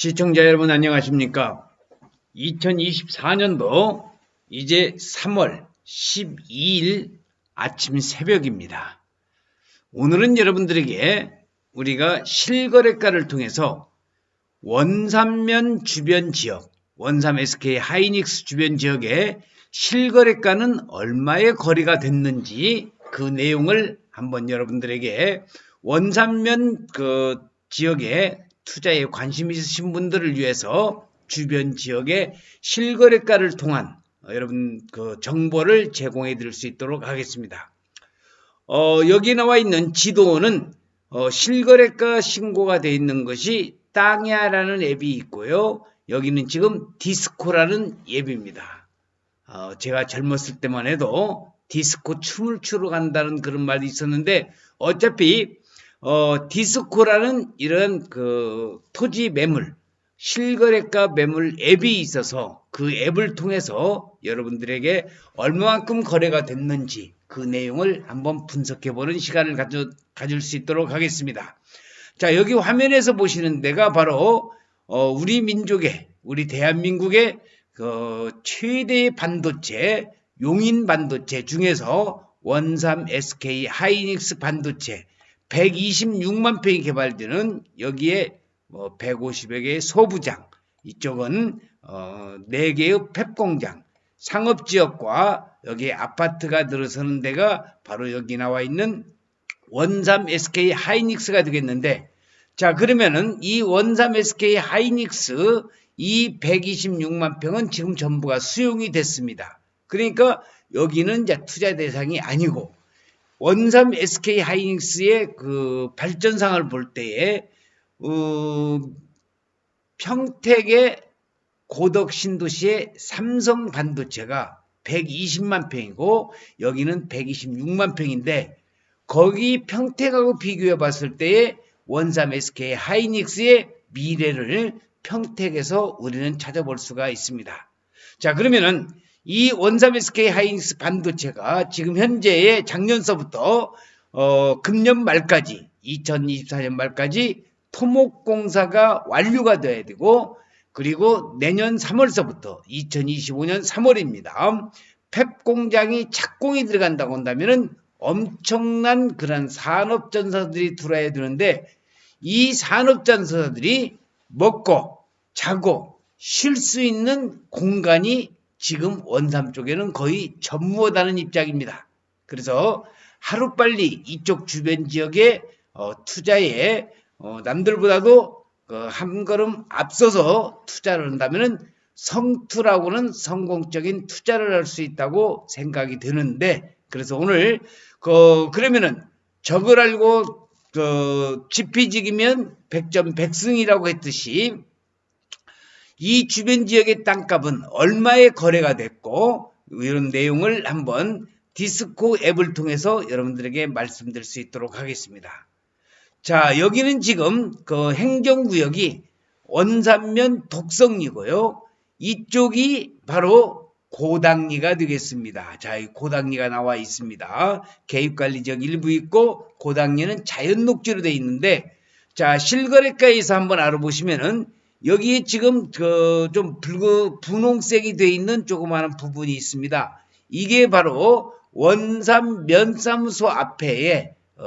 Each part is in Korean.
시청자 여러분 안녕하십니까? 2024년도 이제 3월 12일 아침 새벽입니다. 오늘은 여러분들에게 우리가 실거래가를 통해서 원삼면 주변 지역, 원삼 SK 하이닉스 주변 지역의 실거래가는 얼마의 거래가 됐는지 그 내용을 한번 여러분들에게 원삼면 그 지역에 투자에 관심 있으신 분들을 위해서 주변 지역의 실거래가를 통한 어, 여러분 그 정보를 제공해 드릴 수 있도록 하겠습니다. 어, 여기 나와 있는 지도는 어, 실거래가 신고가 되어 있는 것이 땅야라는 앱이 있고요. 여기는 지금 디스코라는 앱입니다. 어, 제가 젊었을 때만 해도 디스코 춤을 추러 간다는 그런 말이 있었는데 어차피 어, 디스코라는 이런 그 토지 매물, 실거래가 매물 앱이 있어서 그 앱을 통해서 여러분들에게 얼마만큼 거래가 됐는지 그 내용을 한번 분석해 보는 시간을 가져, 가질 수 있도록 하겠습니다. 자, 여기 화면에서 보시는 데가 바로 어, 우리 민족의, 우리 대한민국의 그 최대의 반도체, 용인 반도체 중에서 원삼 SK 하이닉스 반도체 126만 평이 개발되는 여기에 뭐 150여 개의 소부장, 이쪽은 어 4개의 펩공장, 상업지역과 여기 아파트가 들어서는 데가 바로 여기 나와 있는 원삼 SK 하이닉스가 되겠는데 자 그러면은 이 원삼 SK 하이닉스 이 126만 평은 지금 전부가 수용이 됐습니다. 그러니까 여기는 이제 투자 대상이 아니고 원삼 SK 하이닉스의 그 발전상을 볼 때에 어, 평택의 고덕 신도시의 삼성 반도체가 120만 평이고 여기는 126만 평인데 거기 평택하고 비교해 봤을 때에 원삼 SK 하이닉스의 미래를 평택에서 우리는 찾아볼 수가 있습니다. 자 그러면은 이 원삼 SK 하이닉스 반도체가 지금 현재의 작년서부터 어, 금년 말까지 2024년 말까지 토목공사가 완료가 돼야 되고 그리고 내년 3월서부터 2025년 3월입니다. 펩 공장이 착공이 들어간다고 한다면은 엄청난 그런 산업 전사들이 들어야 되는데 이 산업 전사들이 먹고 자고 쉴 수 있는 공간이 지금 원삼 쪽에는 거의 전무하다는 입장입니다. 그래서 하루빨리 이쪽 주변 지역에 어, 투자에 어, 남들보다도 그한 걸음 앞서서 투자를 한다면 성투라고는 성공적인 투자를 할 수 있다고 생각이 드는데 그래서 오늘 그 그러면은 적을 알고 그 지피지기면 백점 백승이라고 했듯이 이 주변 지역의 땅값은 얼마에 거래가 됐고 이런 내용을 한번 디스코 앱을 통해서 여러분들에게 말씀드릴 수 있도록 하겠습니다. 자, 여기는 지금 그 행정구역이 원산면 독성이고요. 이쪽이 바로 고당리가 되겠습니다. 자, 이 고당리가 나와 있습니다. 개입관리 지역 일부 있고 고당리는 자연 녹지로 되어 있는데 자, 실거래가에서 한번 알아보시면은 여기에 지금 그 좀 붉은 분홍색이 되어 있는 조그마한 부분이 있습니다. 이게 바로 원삼 면사무소 앞에 어,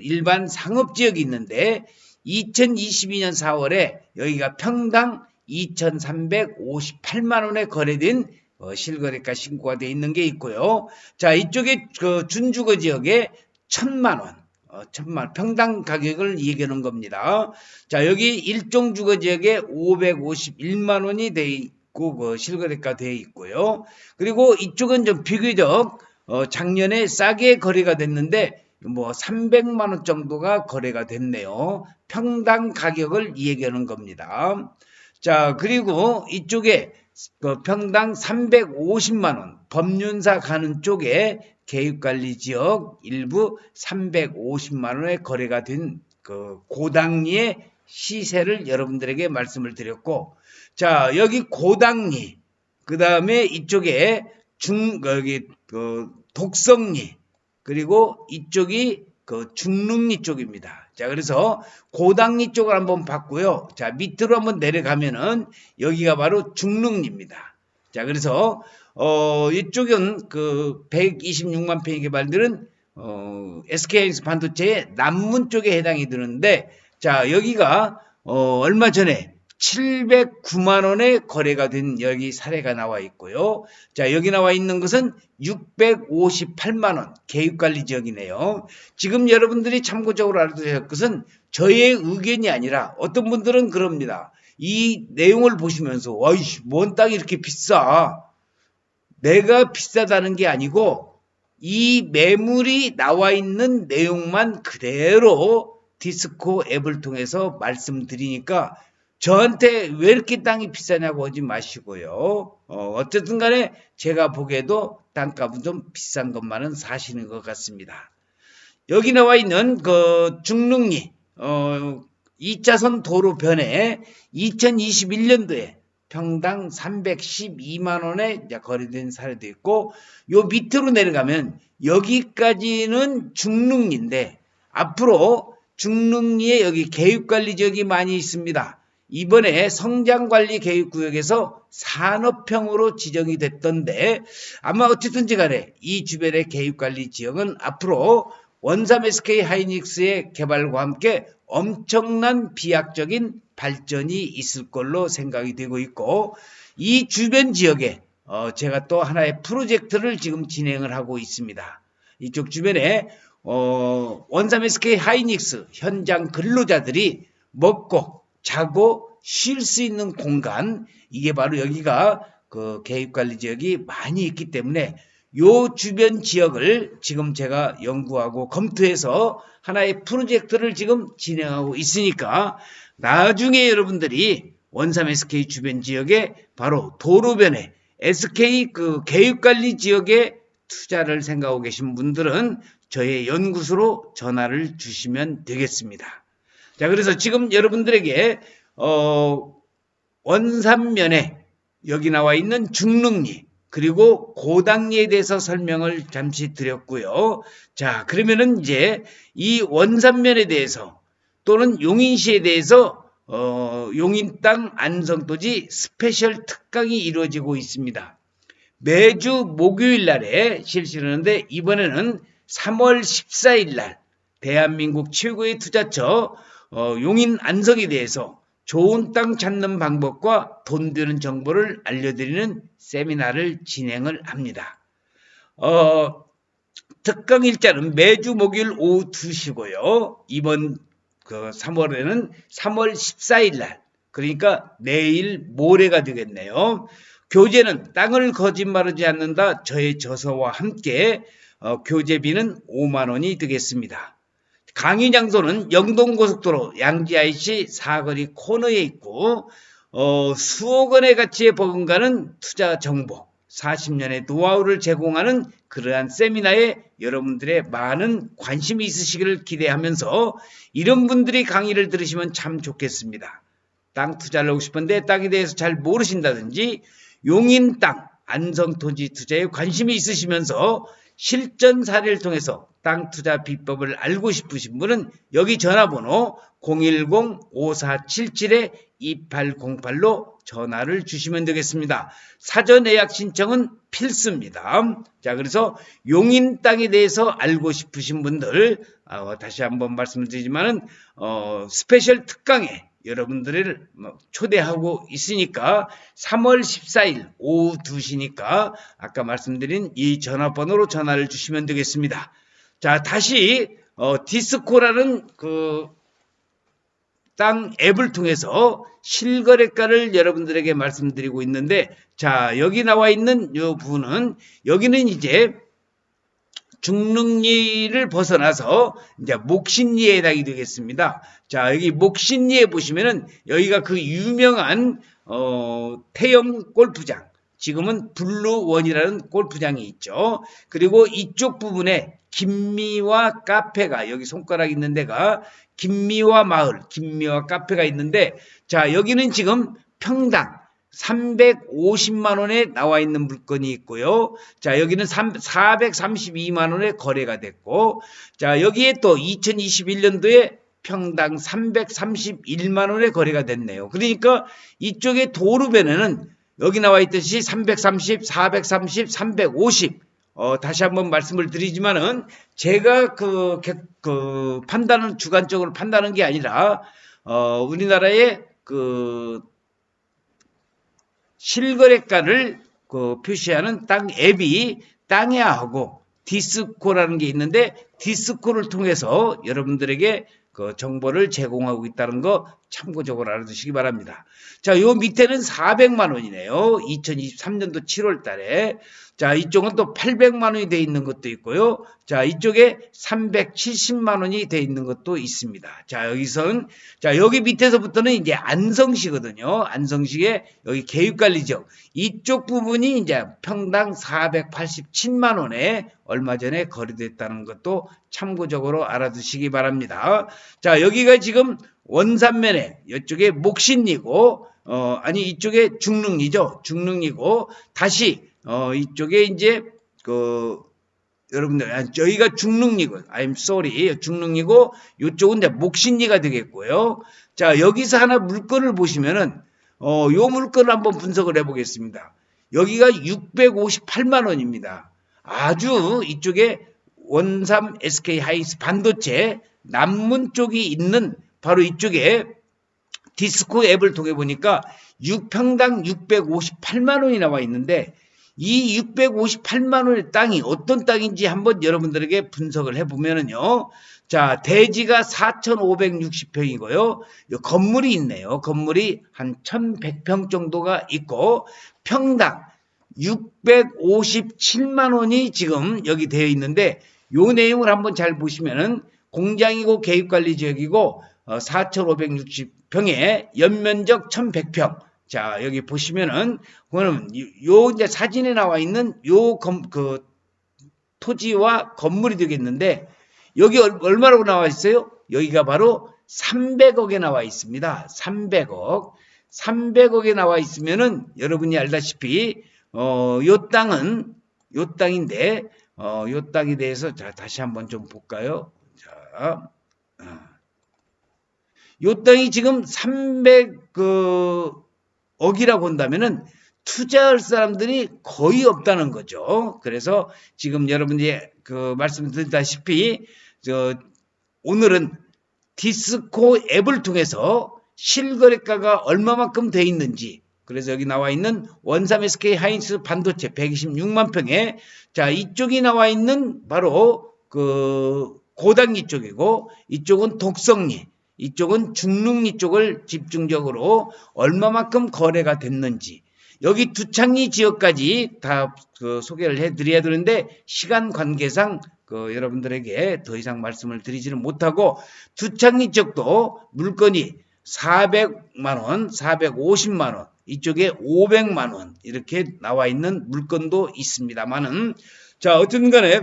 일반 상업지역이 있는데 2022년 4월에 여기가 평당 2,358만 원에 거래된 어, 실거래가 신고가 되어 있는 게 있고요. 자 이쪽에 그 준주거 지역에 천만 원, 어, 천만 평당 가격을 얘기하는 겁니다. 자 여기 일종 주거 지역에 551만 원이 돼 있고 그 실거래가 되어 있고요. 그리고 이쪽은 좀 비교적 어, 작년에 싸게 거래가 됐는데 뭐 300만 원 정도가 거래가 됐네요. 평당 가격을 얘기하는 겁니다. 자, 그리고 이쪽에 그 평당 350만 원 법륜사 가는 쪽에 개입관리 지역 일부 350만 원에 거래가 된 그 고당리의 시세를 여러분들에게 말씀을 드렸고 자 여기 고당리 그 다음에 이쪽에 중 여기 그 독성리 그리고 이쪽이 그 중릉리 쪽입니다. 자, 그래서 고당리 쪽을 한번 봤고요. 자, 밑으로 한번 내려가면은 여기가 바로 중릉리입니다. 자, 그래서 어, 이쪽은 그 126만 평이 개발되는 어, SK하이닉스 반도체의 남문 쪽에 해당이 되는데 자, 여기가 어, 얼마 전에 709만 원에 거래가 된 여기 사례가 나와 있고요. 자, 여기 나와 있는 것은 658만 원 계획관리 지역이네요. 지금 여러분들이 참고적으로 알아두셔야 할 것은 저의 의견이 아니라 어떤 분들은 그럽니다. 이 내용을 보시면서 와이씨 뭔 땅이 이렇게 비싸. 내가 비싸다는 게 아니고 이 매물이 나와 있는 내용만 그대로 디스코 앱을 통해서 말씀드리니까 저한테 왜 이렇게 땅이 비싸냐고 하지 마시고요. 어, 어쨌든 간에 제가 보기에도 땅값은 좀 비싼 것만은 사실인 것 같습니다. 여기 나와 있는 그 중릉리 어, 2차선 도로 변에 2021년도에 평당 312만 원에 이제 거래된 사례도 있고 요 밑으로 내려가면 여기까지는 중릉리인데 앞으로 중릉리에 여기 계획관리 지역이 많이 있습니다. 이번에 성장관리 계획구역에서 산업형으로 지정이 됐던데 아마 어쨌든지 간에 이 주변의 계획관리 지역은 앞으로 원삼 SK 하이닉스의 개발과 함께 엄청난 비약적인 발전이 있을 걸로 생각이 되고 있고 이 주변 지역에 어 제가 또 하나의 프로젝트를 지금 진행을 하고 있습니다. 이쪽 주변에 어 원삼 SK 하이닉스 현장 근로자들이 먹고 자고 쉴 수 있는 공간 이게 바로 여기가 그 개입관리 지역이 많이 있기 때문에 요 주변 지역을 지금 제가 연구하고 검토해서 하나의 프로젝트를 지금 진행하고 있으니까 나중에 여러분들이 원삼 SK 주변 지역에 바로 도로변에 SK 그 개입관리 지역에 투자를 생각하고 계신 분들은 저의 연구소로 전화를 주시면 되겠습니다. 자, 그래서 지금 여러분들에게 어, 원산면에 여기 나와 있는 중릉리 그리고 고당리에 대해서 설명을 잠시 드렸고요. 자, 그러면은 이제 이 원산면에 대해서 또는 용인시에 대해서 어, 용인 땅 안성토지 스페셜 특강이 이루어지고 있습니다. 매주 목요일 날에 실시하는데 이번에는 3월 14일 날 대한민국 최고의 투자처 어, 용인 안성에 대해서 좋은 땅 찾는 방법과 돈 드는 정보를 알려드리는 세미나를 진행을 합니다. 어, 특강 일자는 매주 목요일 오후 2시고요. 이번 그 3월에는 3월 14일 날 그러니까 내일 모레가 되겠네요. 교재는 땅을 거짓말하지 않는다 저의 저서와 함께 어, 교재비는 5만 원이 되겠습니다. 강의 장소는 영동고속도로 양지IC 사거리 코너에 있고 어, 수억 원의 가치에 버금가는 투자 정보 40년의 노하우를 제공하는 그러한 세미나에 여러분들의 많은 관심이 있으시기를 기대하면서 이런 분들이 강의를 들으시면 참 좋겠습니다. 땅 투자를 하고 싶은데 땅에 대해서 잘 모르신다든지 용인 땅 안성 토지 투자에 관심이 있으시면서 실전 사례를 통해서 땅 투자 비법을 알고 싶으신 분은 여기 전화번호 010-5477-2808로 전화를 주시면 되겠습니다. 사전 예약 신청은 필수입니다. 자, 그래서 용인 땅에 대해서 알고 싶으신 분들, 어, 다시 한번 말씀드리지만은, 어, 스페셜 특강에 여러분들을 뭐 초대하고 있으니까 3월 14일 오후 2시니까 아까 말씀드린 이 전화번호로 전화를 주시면 되겠습니다. 자, 다시 어, 디스코라는 그 땅 앱을 통해서 실거래가를 여러분들에게 말씀드리고 있는데 자, 여기 나와 있는 이 부분은 여기는 이제 중릉리를 벗어나서 이제 목신리에 해당이 되겠습니다. 자, 여기 목신리에 보시면은 여기가 그 유명한 어, 태영 골프장. 지금은 블루원이라는 골프장이 있죠. 그리고 이쪽 부분에 김미화 카페가 여기 손가락 있는 데가 김미화 마을, 김미화 카페가 있는데 자, 여기는 지금 평당 350만 원에 나와 있는 물건이 있고요. 자, 여기는 3, 432만 원에 거래가 됐고 자, 여기에 또 2021년도에 평당 331만 원의 거래가 됐네요. 그러니까 이쪽에 도루변에는 여기 나와 있듯이 330, 430, 350 어, 다시 한번 말씀을 드리지만은 제가 그, 객- 그 판단은 주관적으로 판단한 게 아니라 어, 우리나라의 그 실거래가를 그 표시하는 땅 앱이 땅야하고 디스코라는 게 있는데 디스코를 통해서 여러분들에게 그 정보를 제공하고 있다는 거 참고적으로 알아두시기 바랍니다. 자, 요 밑에는 400만 원이네요. 2023년도 7월 달에. 자, 이쪽은 또 800만 원이 돼 있는 것도 있고요. 자, 이쪽에 370만 원이 돼 있는 것도 있습니다. 자, 여기선 자, 여기 밑에서부터는 이제 안성시거든요. 안성시의 여기 계획관리 지역. 이쪽 부분이 이제 평당 487만 원에 얼마 전에 거래됐다는 것도 참고적으로 알아두시기 바랍니다. 자, 여기가 지금 원산면에 이쪽에 목신리고 어 아니 이쪽에 중릉리죠. 중릉리고 다시 어 이쪽에 이제 그 여러분들 아, 저희가 중릉리고 I'm sorry 중릉리고 이쪽은 이제 목신리가 되겠고요. 자 여기서 하나 물건을 보시면은 어 요 물건을 한번 분석을 해보겠습니다. 여기가 658만 원입니다. 아주 이쪽에 원삼 SK 하이스 반도체 남문 쪽이 있는 바로 이쪽에 디스코 앱을 통해 보니까 6평당 658만 원이 나와 있는데 이 658만 원의 땅이 어떤 땅인지 한번 여러분들에게 분석을 해보면은요. 자, 대지가 4,560평이고요. 건물이 있네요. 건물이 한 1,100평 정도가 있고 평당 657만 원이 지금 여기 되어 있는데 요 내용을 한번 잘 보시면은 공장이고 개입관리 지역이고 어, 4,560평에 연면적 1,100평. 자 여기 보시면은 그거는 요- 요 이제 사진에 나와 있는 요그 토지와 건물이 되겠는데 여기 얼- 얼마라고 나와 있어요? 여기가 바로 300억에 나와 있습니다. 300억. 300억에 나와 있으면은 여러분이 알다시피 어, 요 땅은 요 땅인데 어, 요 땅에 대해서 자 다시 한번 좀 볼까요? 자, 어. 요 땅이 지금 300 그 억이라고 한다면은 투자할 사람들이 거의 없다는 거죠. 그래서 지금 여러분이 그 말씀드렸다시피 저 오늘은 디스코 앱을 통해서 실거래가가 얼마만큼 돼 있는지 그래서 여기 나와 있는 원삼 SK 하이닉스 반도체 126만 평에 자 이쪽이 나와 있는 바로 그 고단기 쪽이고 이쪽은 독성리 이쪽은 중릉리 쪽을 집중적으로 얼마만큼 거래가 됐는지 여기 두창리 지역까지 다 그 소개를 해드려야 되는데 시간 관계상 그 여러분들에게 더 이상 말씀을 드리지는 못하고 두창리 쪽도 물건이 400만 원, 450만 원, 이쪽에 500만 원 이렇게 나와 있는 물건도 있습니다만은 자 어쨌든 간에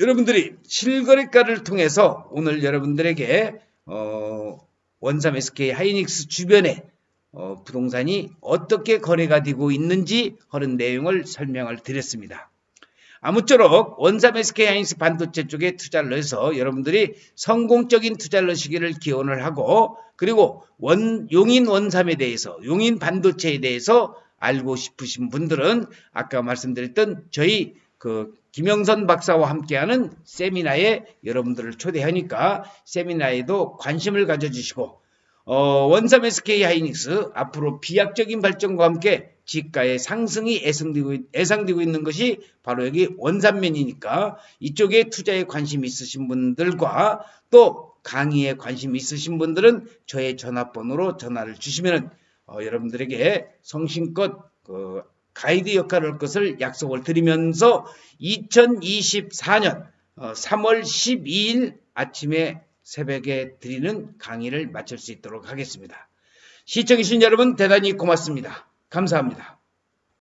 여러분들이 실거래가를 통해서 오늘 여러분들에게 어, 원삼 SK 하이닉스 주변에 어, 부동산이 어떻게 거래가 되고 있는지 하는 내용을 설명을 드렸습니다. 아무쪼록 원삼 SK 하이닉스 반도체 쪽에 투자를 해서 여러분들이 성공적인 투자를 하시기를 기원을 하고 그리고 원, 용인 원삼에 대해서 용인 반도체에 대해서 알고 싶으신 분들은 아까 말씀드렸던 저희 그 김영선 박사와 함께하는 세미나에 여러분들을 초대하니까 세미나에도 관심을 가져주시고 어, 원삼 SK 하이닉스 앞으로 비약적인 발전과 함께 지가의 상승이 예상되고, 예상되고 있는 것이 바로 여기 원삼면이니까 이쪽에 투자에 관심 있으신 분들과 또 강의에 관심 있으신 분들은 저의 전화번호로 전화를 주시면 어, 여러분들에게 성심껏 그 가이드 역할을 할 것을 약속을 드리면서 2024년 3월 12일 아침에 새벽에 드리는 강의를 마칠 수 있도록 하겠습니다. 시청해주신 여러분 대단히 고맙습니다. 감사합니다.